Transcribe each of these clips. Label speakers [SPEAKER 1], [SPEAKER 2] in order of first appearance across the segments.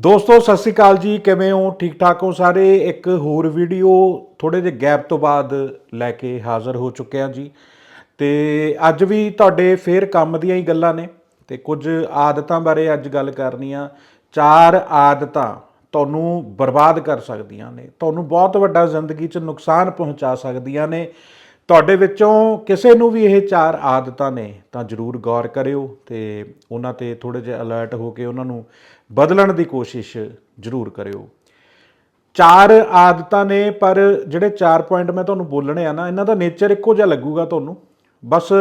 [SPEAKER 1] ਦੋਸਤੋ, ਸਤਿ ਸ੍ਰੀ ਅਕਾਲ ਜੀ। ਕਿਵੇਂ ਹੋ? ਠੀਕ ਠਾਕ ਹੋ ਸਾਰੇ? ਇੱਕ ਹੋਰ ਵੀਡੀਓ ਥੋੜੇ ਜਿਹੇ ਗੈਪ ਤੋਂ ਬਾਅਦ ਲੈ ਕੇ ਹਾਜ਼ਰ ਹੋ ਚੁੱਕਿਆ ਜੀ। ਤੇ ਅੱਜ ਵੀ ਤੁਹਾਡੇ ਫੇਰ ਕੰਮ ਦੀਆਂ ਹੀ ਗੱਲਾਂ ਨੇ। ਤੇ ਕੁਝ ਆਦਤਾਂ ਬਾਰੇ ਅੱਜ ਗੱਲ ਕਰਨੀ ਆ। ਚਾਰ ਆਦਤਾਂ ਤੁਹਾਨੂੰ ਬਰਬਾਦ ਕਰ ਸਕਦੀਆਂ ਨੇ। ਤੁਹਾਨੂੰ ਬਹੁਤ ਵੱਡਾ ਜ਼ਿੰਦਗੀ 'ਚ ਨੁਕਸਾਨ ਪਹੁੰਚਾ ਸਕਦੀਆਂ ਨੇ। ਤੁਹਾਡੇ ਵਿੱਚੋਂ ਕਿਸੇ ਨੂੰ ਵੀ ਇਹ ਚਾਰ ਆਦਤਾਂ ਨੇ ਤਾਂ ਜਰੂਰ ਗੌਰ ਕਰਿਓ ਤੇ ਉਹਨਾਂ ਤੇ ਥੋੜੇ ਜਿਹਾ ਅਲਰਟ ਹੋ ਕੇ ਉਹਨਾਂ ਨੂੰ ਬਦਲਣ ਦੀ ਕੋਸ਼ਿਸ਼ ਜਰੂਰ ਕਰਿਓ। ਚਾਰ ਆਦਤਾਂ ਨੇ, ਪਰ ਜਿਹੜੇ ਚਾਰ ਪੁਆਇੰਟ ਮੈਂ ਤੁਹਾਨੂੰ ਬੋਲਣੇ ਆ ਨਾ, ਇਹਨਾਂ ਦਾ ਨੇਚਰ ਇੱਕੋ ਜਿਹਾ ਲੱਗੂਗਾ ਤੁਹਾਨੂੰ। ਬਸ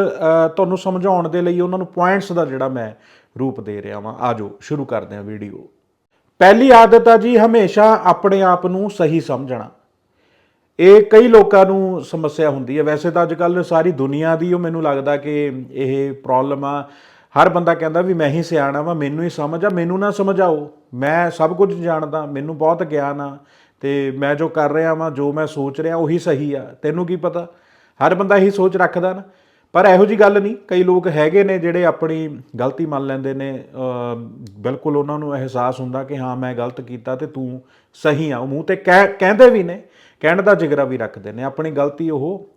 [SPEAKER 1] ਤੁਹਾਨੂੰ ਸਮਝਾਉਣ ਦੇ ਲਈ ਉਹਨਾਂ ਨੂੰ ਪੁਆਇੰਟਸ ਦਾ ਜਿਹੜਾ ਮੈਂ ਰੂਪ ਦੇ ਰਿਹਾ ਵਾਂ। ਆਜੋ, ਸ਼ੁਰੂ ਕਰਦੇ ਹਾਂ ਵੀਡੀਓ ਪਹਿਲੀ ਆਦਤ ਆ ਜੀ, ਹਮੇਸ਼ਾ ਆਪਣੇ ਆਪ ਨੂੰ ਸਹੀ ਸਮਝਣਾ। ਇਹ ਕਈ ਲੋਕਾਂ ਨੂੰ ਸਮੱਸਿਆ ਹੁੰਦੀ ਹੈ। ਵੈਸੇ ਤਾਂ ਅੱਜ ਕੱਲ ਸਾਰੀ ਦੁਨੀਆ ਦੀ ਉਹ ਮੈਨੂੰ ਲੱਗਦਾ ਕਿ ਇਹ ਪ੍ਰੋਬਲਮ ਆ। ਹਰ ਬੰਦਾ ਕਹਿੰਦਾ ਵੀ ਮੈਂ ਹੀ ਸਿਆਣਾ ਵਾਂ, ਮੈਨੂੰ ਹੀ ਸਮਝ ਆ, ਮੈਨੂੰ ਨਾ ਸਮਝਾਓ। ਮੈਂ ਸਭ ਕੁਝ ਜਾਣਦਾ, ਮੈਨੂੰ ਬਹੁਤ ਗਿਆਨ ਆ ਤੇ ਮੈਂ ਜੋ ਕਰ ਰਿਹਾ ਵਾਂ, ਜੋ ਮੈਂ ਸੋਚ ਰਿਹਾ, ਉਹੀ ਸਹੀ ਆ। ਤੈਨੂੰ ਕੀ ਪਤਾ? ਹਰ ਬੰਦਾ ਇਹੀ ਸੋਚ ਰੱਖਦਾ ਨਾ। ਪਰ ਇਹੋ ਜੀ ਗੱਲ ਨਹੀਂ। ਕਈ ਲੋਕ ਹੈਗੇ ਨੇ ਜਿਹੜੇ ਆਪਣੀ ਗਲਤੀ ਮੰਨ ਲੈਂਦੇ ਨੇ। ਬਿਲਕੁਲ ਉਹਨਾਂ ਨੂੰ ਅਹਿਸਾਸ ਹੁੰਦਾ ਕਿ ਹਾਂ, ਮੈਂ ਗਲਤ ਕੀਤਾ ਤੇ ਤੂੰ ਸਹੀ ਆ। ਉਹ ਮੂੰਹ ਤੇ ਕਹਿ, ਕਹਿੰਦੇ ਵੀ ਨੇ। ਕਹਿਣ ਦਾ ਜਿਗਰਾ ਵੀ ਰੱਖਦੇ ਨੇ, ਆਪਣੀ ਗਲਤੀ ਉਹ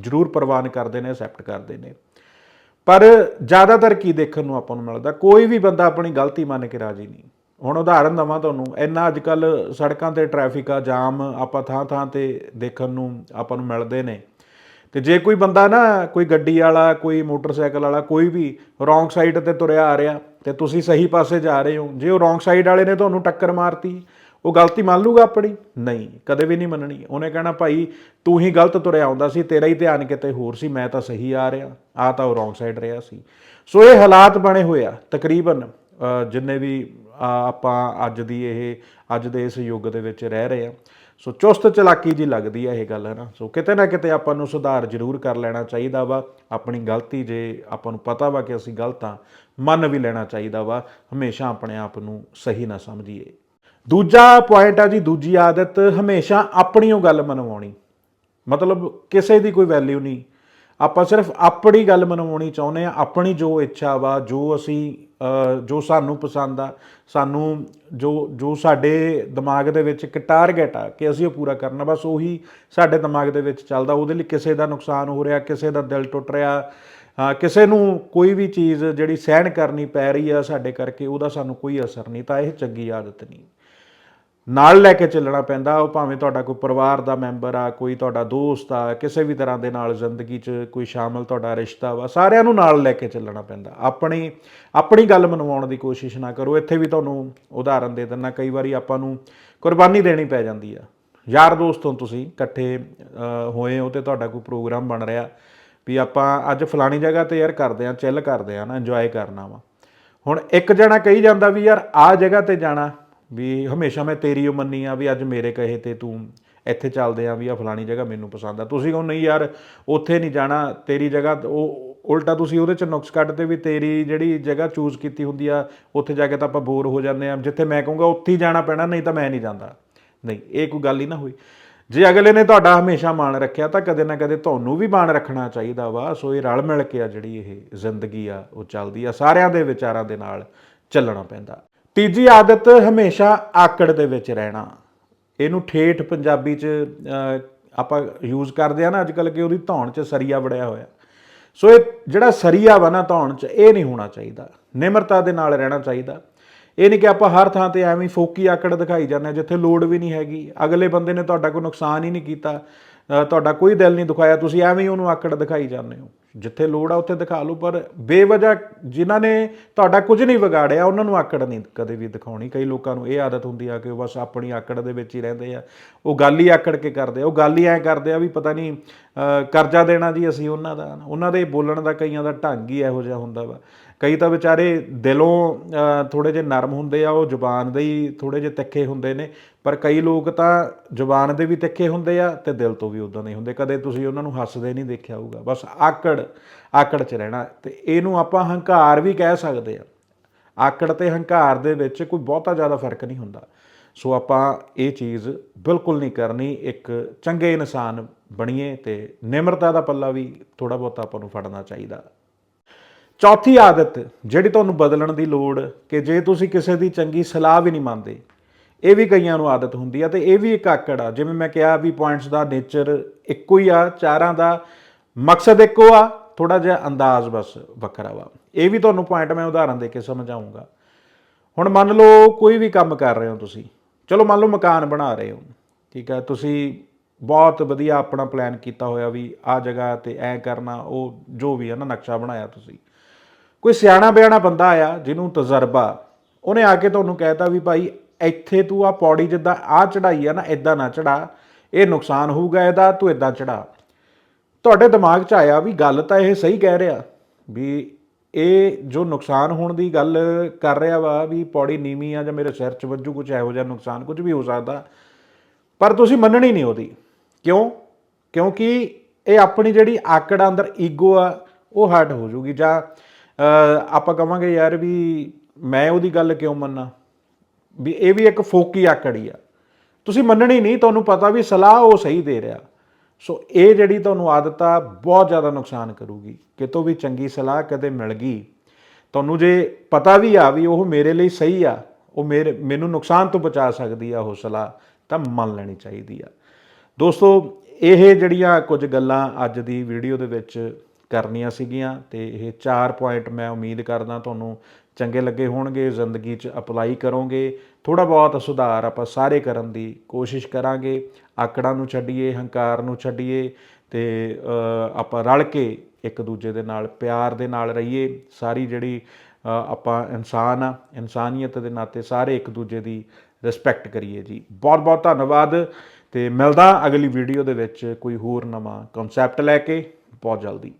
[SPEAKER 1] ਜ਼ਰੂਰ ਪ੍ਰਵਾਨ ਕਰਦੇ ਨੇ ਐਕਸੈਪਟ ਕਰਦੇ ਨੇ। ਪਰ ਜ਼ਿਆਦਾਤਰ ਕੀ ਦੇਖਣ ਨੂੰ ਆਪਾਂ ਨੂੰ ਮਿਲਦਾ, ਕੋਈ ਵੀ ਬੰਦਾ ਆਪਣੀ ਗਲਤੀ ਮੰਨ ਕੇ ਰਾਜੀ ਨਹੀਂ। ਹੁਣ ਉਦਾਹਰਨ ਦਵਾਂ ਤੁਹਾਨੂੰ, ਇੰਨਾ ਅੱਜ ਕੱਲ ਸੜਕਾਂ ਤੇ ਟ੍ਰੈਫਿਕ ਆ, ਜਾਮ, ਆਪਾਂ ਥਾਂ ਥਾਂ ਤੇ ਦੇਖਣ ਨੂੰ ਆਪਾਂ ਨੂੰ ਮਿਲਦੇ ਨੇ। ਤੇ ਜੇ ਕੋਈ ਬੰਦਾ ਨਾ, ਕੋਈ ਗੱਡੀ ਵਾਲਾ, ਕੋਈ ਮੋਟਰਸਾਈਕਲ ਵਾਲਾ, ਕੋਈ ਵੀ ਰੋਂਗ ਸਾਈਡ ਤੇ ਤੁਰਿਆ ਆ ਰਿਹਾ, ਤੇ ਤੁਸੀਂ ਸਹੀ ਪਾਸੇ ਜਾ ਰਹੇ ਹੋ, ਜੇ ਉਹ ਰੋਂਗ ਸਾਈਡ ਵਾਲੇ ਨੇ ਤੁਹਾਨੂੰ ਟੱਕਰ ਮਾਰਤੀ ਉਹ ਗਲਤੀ ਮੰਨ ਲੂਗਾ ਆਪਣੀ? ਨਹੀਂ, ਕਦੇ ਵੀ ਨਹੀਂ ਮੰਨਣੀ। ਉਹਨੇ ਕਹਿਣਾ, ਭਾਈ, ਤੂੰ ਹੀ ਗਲਤ ਤੁਰਿਆ ਆਉਂਦਾ ਸੀ, ਤੇਰਾ ਹੀ ਧਿਆਨ ਕਿਤੇ ਹੋਰ ਸੀ, ਮੈਂ ਤਾਂ ਸਹੀ ਆ ਰਿਹਾ। ਆ ਤਾਂ ਉਹ ਰੋਂਗ ਸਾਈਡ ਰਿਹਾ ਸੀ। ਸੋ ਇਹ ਹਾਲਾਤ ਬਣੇ ਹੋਏ ਆ, ਤਕਰੀਬਨ ਜਿੰਨੇ ਵੀ ਆਪਾਂ ਅੱਜ ਦੀ ਇਹ, ਅੱਜ ਦੇ ਇਸ ਯੁੱਗ ਦੇ ਵਿੱਚ ਰਹਿ ਰਹੇ ਆ। ਸੋ ਚੁਸਤ ਚਲਾਕੀ ਜੀ ਲੱਗਦੀ ਹੈ ਇਹ ਗੱਲ ਹੈ ਨਾ ਸੋ ਕਿਤੇ ਨਾ ਕਿਤੇ ਆਪਾਂ ਨੂੰ ਸੁਧਾਰ ਜ਼ਰੂਰ ਕਰ ਲੈਣਾ ਚਾਹੀਦਾ ਵਾ। ਆਪਣੀ ਗਲਤੀ ਜੇ ਆਪਾਂ ਨੂੰ ਪਤਾ ਵਾ ਕਿ ਅਸੀਂ ਗਲਤ ਆ, ਮੰਨ ਵੀ ਲੈਣਾ ਚਾਹੀਦਾ ਵਾ। ਹਮੇਸ਼ਾ ਆਪਣੇ ਆਪ ਨੂੰ ਸਹੀ ਨਾ ਸਮਝੀਏ। ਦੂਜਾ ਪੁਆਇੰਟ ਆ ਜੀ, ਦੂਜੀ ਆਦਤ ਹਮੇਸ਼ਾ ਆਪਣੀ ਉਹ ਗੱਲ ਮਨਵਾਉਣੀ। ਮਤਲਬ ਕਿਸੇ ਦੀ ਕੋਈ ਵੈਲਿਊ ਨਹੀਂ। ਆਪਾਂ ਸਿਰਫ ਆਪਣੀ ਗੱਲ ਮਨਵਾਉਣੀ ਚਾਹੁੰਦੇ ਆ ਆਪਣੀ ਜੋ ਇੱਛਾ ਵਾ, ਜੋ ਅਸੀਂ ਜੋ ਸਾਨੂੰ ਪਸੰਦ ਆ, ਸਾਨੂੰ ਜੋ ਜੋ ਸਾਡੇ ਦਿਮਾਗ ਦੇ ਵਿੱਚ ਇੱਕ ਟਾਰਗੇਟ ਆ ਕਿ ਅਸੀਂ ਉਹ ਪੂਰਾ ਕਰਨਾ, ਬਸ ਉਹੀ ਸਾਡੇ ਦਿਮਾਗ ਦੇ ਵਿੱਚ ਚੱਲਦਾ, ਉਹਦੇ ਲਈ ਕਿਸੇ ਦਾ ਨੁਕਸਾਨ ਹੋ ਰਿਹਾ, ਕਿਸੇ ਦਾ ਦਿਲ ਟੁੱਟ ਰਿਹਾ ਕਿਸੇ ਨੂੰ ਕੋਈ ਵੀ ਚੀਜ਼ ਜਿਹੜੀ ਸਹਿਣ ਕਰਨੀ ਪੈ ਰਹੀ ਆ ਸਾਡੇ ਕਰਕੇ, ਉਹਦਾ ਸਾਨੂੰ ਕੋਈ ਅਸਰ ਨਹੀਂ, ਤਾਂ ਇਹ ਚੰਗੀ ਆਦਤ ਨਹੀਂ। ਨਾਲ ਲੈ ਕੇ ਚੱਲਣਾ ਪੈਂਦਾ, ਉਹ ਭਾਵੇਂ ਤੁਹਾਡਾ ਕੋਈ ਪਰਿਵਾਰ ਦਾ ਮੈਂਬਰ ਆ, ਕੋਈ ਤੁਹਾਡਾ ਦੋਸਤ ਆ, ਕਿਸੇ ਵੀ ਤਰ੍ਹਾਂ ਦੇ ਨਾਲ ਜ਼ਿੰਦਗੀ 'ਚ ਕੋਈ ਸ਼ਾਮਲ ਤੁਹਾਡਾ ਰਿਸ਼ਤਾ ਵਾ, ਸਾਰਿਆਂ ਨੂੰ ਨਾਲ ਲੈ ਕੇ ਚੱਲਣਾ ਪੈਂਦਾ। ਆਪਣੀ ਆਪਣੀ ਗੱਲ ਮਨਵਾਉਣ ਦੀ ਕੋਸ਼ਿਸ਼ ਨਾ ਕਰੋ, ਇੱਥੇ ਵੀ ਤੁਹਾਨੂੰ ਉਦਾਹਰਨ ਦੇ ਦਿੰਨਾ ਕਈ ਵਾਰੀ ਆਪਾਂ ਨੂੰ ਕੁਰਬਾਨੀ ਦੇਣੀ ਪੈ ਜਾਂਦੀ ਆ। ਯਾਰ ਦੋਸਤੋਂ ਤੁਸੀਂ, ਇਕੱਠੇ ਹੋਏ ਹੋ ਤੇ ਤੁਹਾਡਾ ਕੋਈ ਪ੍ਰੋਗਰਾਮ ਬਣ ਰਿਹਾ, ਵੀ ਆਪਾਂ ਅੱਜ ਫਲਾਣੀ ਜਗ੍ਹਾ ਤੇ ਯਾਰ ਕਰਦੇ ਆ ਚਿੱਲ ਕਰਦੇ ਆ ਨਾ ਇੰਜੋਏ ਕਰਨਾ ਵਾ। ਹੁਣ ਇੱਕ ਜਣਾ ਕਹੀ ਜਾਂਦਾ ਵੀ ਯਾਰ ਆ ਜਗ੍ਹਾ ਤੇ ਜਾਣਾ ਵੀ ਹਮੇਸ਼ਾ ਮੈਂ ਤੇਰੀ ਉਹ ਮੰਨੀ ਆ ਵੀ ਅੱਜ ਮੇਰੇ ਕਹੇ ਤੇ ਤੂੰ ਇੱਥੇ ਚੱਲਦੇ ਆ ਵੀ ਆ ਫਲਾਣੀ ਜਗ੍ਹਾ ਮੈਨੂੰ ਪਸੰਦ ਆ। ਤੁਸੀਂ ਕਹੋ, ਨਹੀਂ ਯਾਰ, ਉੱਥੇ ਨਹੀਂ ਜਾਣਾ, ਤੇਰੀ ਜਗ੍ਹਾ ਉਹ ਉਲਟਾ ਤੁਸੀਂ ਉਹਦੇ ਚ ਨੁਕਸ ਕੱਢਦੇ ਵੀ ਤੇਰੀ ਜਿਹੜੀ ਜਗ੍ਹਾ ਚੂਜ਼ ਕੀਤੀ ਹੁੰਦੀ ਆ, ਉੱਥੇ ਜਾ ਕੇ ਤਾਂ ਆਪਾਂ ਬੋਰ ਹੋ ਜਾਂਦੇ ਆ। ਜਿੱਥੇ ਮੈਂ ਕਹੂੰਗਾ ਉੱਥੇ ਹੀ ਜਾਣਾ ਪੈਣਾ, ਨਹੀਂ ਤਾਂ ਮੈਂ ਨਹੀਂ ਜਾਂਦਾ। ਨਹੀਂ, ਇਹ ਕੋਈ ਗੱਲ ਹੀ ਨਾ ਹੋਈ। ਜੇ ਅਗਲੇ ਨੇ ਤੁਹਾਡਾ ਹਮੇਸ਼ਾ ਮਾਣ ਰੱਖਿਆ, ਤਾਂ ਕਦੇ ਨਾ ਕਦੇ ਤੁਹਾਨੂੰ ਵੀ ਮਾਣ ਰੱਖਣਾ ਚਾਹੀਦਾ ਵਾ। ਸੋ ਇਹ ਰਲ ਮਿਲ ਕੇ ਆ ਜਿਹੜੀ ਇਹ ਜ਼ਿੰਦਗੀ ਆ, ਉਹ ਚੱਲਦੀ ਆ। ਸਾਰਿਆਂ ਦੇ ਵਿਚਾਰਾਂ ਦੇ ਨਾਲ ਚੱਲਣਾ ਪੈਂਦਾ। ਤੀਜੀ ਆਦਤ ਹਮੇਸ਼ਾ ਆਕੜ ਦੇ ਵਿੱਚ ਰਹਿਣਾ। ਇਹਨੂੰ ਠੇਠ ਪੰਜਾਬੀ ਚ ਆਪਾਂ ਯੂਜ਼ ਕਰਦੇ ਆ ਨਾ ਅੱਜ ਕੱਲ ਕਿ ਉਹਦੀ ਧੌਣ ਚ ਸਰੀਆ ਵੜਿਆ ਹੋਇਆ। ਸੋ ਇਹ ਜਿਹੜਾ ਸਰੀਆ ਵਾ ਨਾ ਧੌਣ ਚ, ਇਹ ਨਹੀਂ ਹੋਣਾ ਚਾਹੀਦਾ। ਨਿਮਰਤਾ ਦੇ ਨਾਲ ਰਹਿਣਾ ਚਾਹੀਦਾ। ਇਹ ਨਹੀਂ ਕਿ ਆਪਾਂ ਹਰ ਥਾਂ ਤੇ ਐਵੇਂ ਫੋਕੀ ਆਕੜ ਦਿਖਾਈ ਜਾਂਦੇ ਹਾਂ ਜਿੱਥੇ ਲੋੜ ਵੀ ਨਹੀਂ ਹੈਗੀ। ਅਗਲੇ ਬੰਦੇ ਨੇ ਤੁਹਾਡਾ ਕੋਈ ਨੁਕਸਾਨ ਹੀ ਨਹੀਂ ਕੀਤਾ। ਤੁਹਾਡਾ ਕੋਈ ਦਿਲ ਨਹੀਂ ਦੁਖਾਇਆ, ਤੁਸੀਂ ਐਵੇਂ ਹੀ ਉਹਨੂੰ ਆਕੜ ਦਿਖਾਈ ਜਾਂਦੇ ਹੋ। ਜਿੱਥੇ ਲੋੜ ਆ, ਉੱਥੇ ਦਿਖਾ ਲਓ, ਪਰ ਬੇਵਜ੍ਹਾ ਜਿਨ੍ਹਾਂ ਨੇ ਤੁਹਾਡਾ ਕੁਝ ਨਹੀਂ ਵਿਗਾੜਿਆ, ਉਹਨਾਂ ਨੂੰ ਆਕੜ ਨਹੀਂ ਕਦੇ ਵੀ ਦਿਖਾਉਣੀ। ਕਈ ਲੋਕਾਂ ਨੂੰ ਇਹ ਆਦਤ ਹੁੰਦੀ ਆ ਕਿ ਉਹ ਬਸ ਆਪਣੀ ਆਕੜ ਦੇ ਵਿੱਚ ਹੀ ਰਹਿੰਦੇ ਆ। ਉਹ ਗੱਲ ਹੀ ਆਕੜ ਕੇ ਕਰਦੇ ਆ, ਉਹ ਗੱਲ ਹੀ ਐ ਕਰਦੇ ਆ ਵੀ ਪਤਾ ਨਹੀਂ ਕਰਜ਼ਾ ਦੇਣਾ ਜੀ ਅਸੀਂ ਉਹਨਾਂ ਦਾ, ਉਹਨਾਂ ਦੇ ਬੋਲਣ ਦਾ ਕਈਆਂ ਦਾ ਢੰਗ ਹੀ ਇਹੋ ਜਿਹਾ ਹੁੰਦਾ ਵਾ। ਕਈ ਤਾਂ ਵਿਚਾਰੇ ਦਿਲੋਂ ਥੋੜੇ ਜਿਹੇ ਨਰਮ ਹੁੰਦੇ ਆ, ਉਹ ਜ਼ੁਬਾਨ ਦੇ ਹੀ ਥੋੜੇ ਜਿਹੇ ਤਿੱਖੇ ਹੁੰਦੇ ਨੇ। ਪਰ ਕਈ ਲੋਕ ਤਾਂ ਜ਼ੁਬਾਨ ਦੇ ਵੀ ਤਿੱਖੇ ਹੁੰਦੇ ਆ ਤੇ ਦਿਲ ਤੋਂ ਵੀ ਉਦਾਂ ਦੇ ਹੁੰਦੇ। ਕਦੇ ਤੁਸੀਂ ਉਹਨਾਂ ਨੂੰ ਹੱਸਦੇ ਨਹੀਂ ਦੇਖਿਆ ਹੋਊਗਾ। ਬਸ ਆਕੜ ਆਕੜ 'ਚ ਰਹਿਣਾ। ਤੇ ਇਹਨੂੰ ਆਪਾਂ ਹੰਕਾਰ ਵੀ ਕਹਿ ਸਕਦੇ ਆ। ਆਕੜ ਤੇ ਹੰਕਾਰ ਦੇ ਵਿੱਚ ਕੋਈ ਬਹੁਤਾ ਜ਼ਿਆਦਾ ਫ਼ਰਕ ਨਹੀਂ ਹੁੰਦਾ। ਸੋ ਆਪਾਂ ਇਹ ਚੀਜ਼ ਬਿਲਕੁਲ ਨਹੀਂ ਕਰਨੀ। ਇੱਕ ਚੰਗੇ ਇਨਸਾਨ ਬਣੀਏ ਤੇ ਨਿਮਰਤਾ ਦਾ ਪੱਲਾ ਵੀ ਥੋੜਾ ਬਹੁਤਾ ਆਪਾਂ ਨੂੰ ਫੜਨਾ ਚਾਹੀਦਾ। ਚੌਥੀ ਆਦਤ ਜਿਹੜੀ ਤੁਹਾਨੂੰ ਬਦਲਣ ਦੀ ਲੋੜ ਕਿ ਜੇ ਤੁਸੀਂ ਕਿਸੇ ਦੀ ਚੰਗੀ ਸਲਾਹ ਵੀ ਨਹੀਂ ਮੰਨਦੇ, ਇਹ ਵੀ ਕਈਆਂ ਨੂੰ ਆਦਤ ਹੁੰਦੀ ਆ ਤੇ ਇਹ ਵੀ ਇੱਕ ਆਕੜ ਆ। ਜਿਵੇਂ ਮੈਂ ਕਿਹਾ ਵੀ ਪੁਆਇੰਟਸ ਦਾ ਨੇਚਰ ਇੱਕੋ ਹੀ ਆ, ਚਾਰਾਂ ਦਾ ਮਕਸਦ ਇੱਕੋ ਆ ਥੋੜਾ ਜਿਹਾ ਅੰਦਾਜ਼ ਬਸ ਵੱਖਰਾ ਵਾ। ਇਹ ਵੀ ਤੁਹਾਨੂੰ ਪੁਆਇੰਟ ਮੈਂ ਉਦਾਹਰਨ ਦੇ ਕੇ ਸਮਝਾਉਂਗਾ। ਹੁਣ ਮੰਨ ਲਓ ਕੋਈ ਵੀ ਕੰਮ ਕਰ ਰਹੇ ਹੋ ਤੁਸੀਂ, ਚਲੋ ਮੰਨ ਲਓ ਮਕਾਨ ਬਣਾ ਰਹੇ ਹੋ, ਠੀਕ ਆ, ਤੁਸੀਂ ਬਹੁਤ ਵਧੀਆ ਆਪਣਾ ਪਲਾਨ ਕੀਤਾ ਹੋਇਆ ਵੀ ਆ ਜਗ੍ਹਾ ਤੇ ਐ ਕਰਨਾ, ਉਹ ਜੋ ਵੀ ਹੈ ਨਾ, ਨਕਸ਼ਾ ਬਣਾਇਆ ਤੁਸੀਂ। ਕੋਈ ਸਿਆਣਾ ਬਿਆਣਾ ਬੰਦਾ ਆਇਆ ਜਿਹਨੂੰ ਤਜਰਬਾ, ਉਹਨੇ ਆ ਕੇ ਤੁਹਾਨੂੰ ਕਹਿਤਾ ਵੀ ਭਾਈ ਇੱਥੇ ਤੂੰ ਆ ਪੌੜੀ ਜਿੱਦਾਂ ਆ ਚੜਾਈ ਆ ਨਾ ਇਦਾਂ ਨਾ ਚੜਾ ਇਹ ਨੁਕਸਾਨ ਹੋਊਗਾ ਇਹਦਾ, ਤੂੰ ਇਦਾਂ ਚੜਾ ਤੁਹਾਡੇ ਦਿਮਾਗ 'ਚ ਆਇਆ ਵੀ ਗੱਲ ਤਾਂ ਇਹ ਸਹੀ ਕਹਿ ਰਿਹਾ ਵੀ ਇਹ ਜੋ ਨੁਕਸਾਨ ਹੋਣ ਦੀ ਗੱਲ ਕਰ ਰਿਹਾ ਵਾ ਵੀ ਪੌੜੀ ਨੀਵੀਂ ਆ ਜਾਂ ਮੇਰੇ ਸਿਰ 'ਚ ਵੱਜੂ ਕੁਝ ਇਹੋ ਜਿਹਾ ਨੁਕਸਾਨ ਕੁਝ ਵੀ ਹੋ ਸਕਦਾ, ਪਰ ਤੁਸੀਂ ਮੰਨਣੀ ਨਹੀਂ ਉਹਦੀ। ਕਿਉਂ? ਕਿਉਂਕਿ ਇਹ ਆਪਣੀ ਜਿਹੜੀ ਆਕੜ ਅੰਦਰ ਈਗੋ ਆ, ਉਹ ਹਟ ਹੋ ਜੂਗੀ ਜਾਂ ਆਪਾਂ ਕਵਾਂਗੇ ਯਾਰ ਵੀ ਮੈਂ ਉਹਦੀ ਗੱਲ ਕਿਉਂ ਮੰਨਾਂ? ਵੀ ਇਹ ਵੀ ਇੱਕ ਫੋਕੀ ਆਕੜੀ ਆ। ਤੁਸੀਂ ਮੰਨਣੀ ਨਹੀਂ, ਤੁਹਾਨੂੰ ਪਤਾ ਵੀ ਸਲਾਹ ਉਹ ਸਹੀ ਦੇ ਰਿਹਾ। ਸੋ ਇਹ ਜਿਹੜੀ ਤੁਹਾਨੂੰ ਆਦਤ ਆ, ਬਹੁਤ ਜ਼ਿਆਦਾ ਨੁਕਸਾਨ ਕਰੂਗੀ। ਕਿਤੋਂ ਵੀ ਚੰਗੀ ਸਲਾਹ ਕਦੇ ਮਿਲ ਗਈ। ਤੁਹਾਨੂੰ ਜੇ ਪਤਾ ਵੀ ਆ ਵੀ ਉਹ ਮੇਰੇ ਲਈ ਸਹੀ ਆ, ਉਹ ਮੇਰੇ, ਮੈਨੂੰ ਨੁਕਸਾਨ ਤੋਂ ਬਚਾ ਸਕਦੀ ਆ ਉਹ ਸਲਾਹ, ਤਾਂ ਮੰਨ ਲੈਣੀ ਚਾਹੀਦੀ ਆ। ਦੋਸਤੋ, ਇਹ ਜਿਹੜੀਆਂ ਕੁਝ ਗੱਲਾਂ ਅੱਜ ਦੀ ਵੀਡੀਓ ਦੇ ਵਿੱਚ ਕਰਨੀਆਂ ਸੀਗੀਆਂ ਤੇ ਇਹ ਚਾਰ ਪੁਆਇੰਟ ਮੈਂ ਉਮੀਦ ਕਰਦਾ ਤੁਹਾਨੂੰ ਚੰਗੇ ਲੱਗੇ ਹੋਣਗੇ, ਜ਼ਿੰਦਗੀ 'ਚ ਅਪਲਾਈ ਕਰੋਗੇ। ਥੋੜਾ ਬਹੁਤ ਸੁਧਾਰ ਆਪਾਂ ਸਾਰੇ ਕਰਨ ਦੀ ਕੋਸ਼ਿਸ਼ ਕਰਾਂਗੇ। ਆਕੜਾਂ ਨੂੰ ਛੱਡੀਏ, ਹੰਕਾਰ ਨੂੰ ਛੱਡੀਏ ਤੇ ਆਪਾਂ ਰਲ ਕੇ ਇੱਕ ਦੂਜੇ ਦੇ ਨਾਲ, ਪਿਆਰ ਦੇ ਨਾਲ ਰਹੀਏ। ਸਾਰੀ ਜਿਹੜੀ ਆਪਾਂ ਇਨਸਾਨ ਆ, ਇਨਸਾਨੀਅਤ ਦੇ ਨਾਤੇ ਸਾਰੇ ਇੱਕ ਦੂਜੇ ਦੀ ਰਿਸਪੈਕਟ ਕਰੀਏ ਜੀ। ਬਹੁਤ ਬਹੁਤ ਧੰਨਵਾਦ ਤੇ ਮਿਲਦਾ ਅਗਲੀ ਵੀਡੀਓ ਦੇ ਵਿੱਚ ਕੋਈ ਹੋਰ ਨਵਾਂ ਕਨਸੈਪਟ ਲੈ ਕੇ। ਬਹੁਤ ਜਲਦੀ।